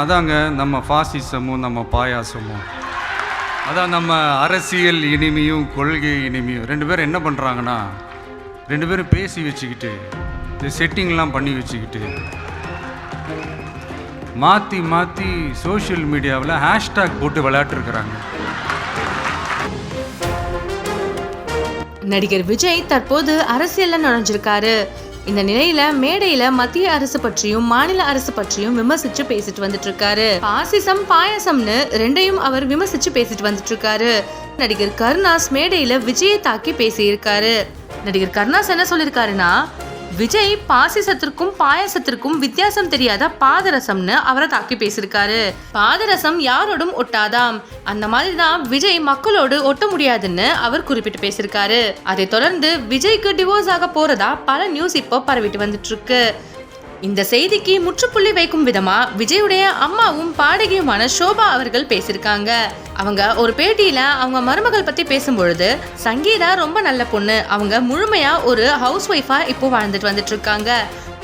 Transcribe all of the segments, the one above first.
அதாங்க நம்ம ஃபாசிசமும் நம்ம பாயாசமும். அதான் நம்ம அரசியல் இனிமையும் கொள்கை இனிமையும். ரெண்டு பேரும் என்ன பண்ணுறாங்கன்னா ரெண்டு பேரும் பேசி வச்சுக்கிட்டு இந்த செட்டிங்லாம் பண்ணி வச்சுக்கிட்டு மாற்றி மாற்றி சோஷியல் மீடியாவில் ஹேஷ்டேக் போட்டு விளையாட்டுருக்குறாங்க. நடிகர் விஜய் தற்போது அரசியல்ல நுழைஞ்சிருக்காரு. இந்த நிலையில மேடையில மத்திய அரசு பற்றியும் மாநில அரசு பற்றியும் விமர்சிச்சு பேசிட்டு வந்துட்டு இருக்காரு பாசிசம் பாயசம்னு ரெண்டையும் அவர் விமர்சிச்சு பேசிட்டு வந்துட்டு இருக்காரு நடிகர் கருணாஸ் மேடையில விஜயை தாக்கி பேசியிருக்காரு. நடிகர் கருணாஸ் என்ன சொல்லியிருக்காருன்னா விஜய் பாசிசத்திற்கும் பாயசத்திற்கும் வித்தியாசம் தெரியாத பாதரசம்னு அவரை தாக்கி பேசியிருக்காரு. பாதரசம் யாரோடும் ஒட்டாதாம். அந்த மாதிரி தான் விஜய் மக்களோடு ஒட்ட முடியாதுன்னு அவர் குறிப்பிட்டு பேசியிருக்காரு. அதை தொடர்ந்து விஜய்க்கு டிவோர்ஸ் ஆக போறதா பல நியூஸ் இப்போ பரவிட்டு வந்துட்டு இருக்கு. இந்த செய்திக்கு முற்றுப்புள்ளி வைக்கும் விதமா விஜயுடைய அம்மாவும் பாடகியுமான சோபா அவர்கள் பேசியிருக்காங்க. அவங்க ஒரு பேட்டியில அவங்க மருமகள் பத்தி பேசும்பொழுது சங்கீதா ரொம்ப நல்ல பொண்ணு. அவங்க முழுமையா ஒரு ஹவுஸ் ஒய்ஃபா இப்போ வாழ்ந்துட்டு வந்துட்டு இருக்காங்க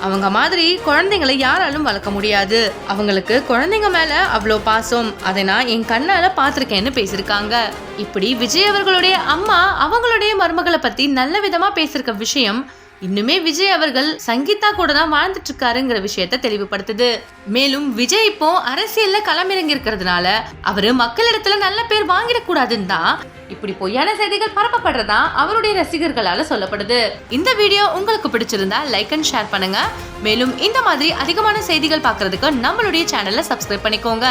அவங்க மாதிரி குழந்தைங்களை யாராலும் வளர்க்க முடியாது. அவங்களுக்கு குழந்தைங்க மேல அவ்வளோ பாசம். அதை நான் என் கண்ணால பார்த்துருக்கேன்னு பேசியிருக்காங்க. இப்படி விஜய் அவர்களுடைய அம்மா அவங்களுடைய மருமகளை பத்தி நல்ல விதமா பேசியிருக்க விஷயம் இன்னுமே விஜய் அவர்கள் சங்கீதா கூட தான் வாழ்ந்துட்டு இருக்காருங்கிற விஷயத்த தெளிவுபடுத்துது. மேலும் விஜய் இப்போ அரசியல்ல களமிறங்கி இருக்கிறதுனால அவரு மக்களிடத்துல நல்ல பேர் வாங்கிடக்கூடாதுன்னு தான் இப்படி பொய்யான செய்திகள் பரப்பப்படுறதா அவருடைய ரசிகர்களால சொல்லப்படுது. இந்த வீடியோ உங்களுக்கு பிடிச்சிருந்தா லைக் அண்ட் ஷேர் பண்ணுங்க. மேலும் இந்த மாதிரி அதிகமான செய்திகள் பார்க்கறதுக்கு நம்மளுடைய சேனலை சப்ஸ்கிரைப் பண்ணிக்கோங்க.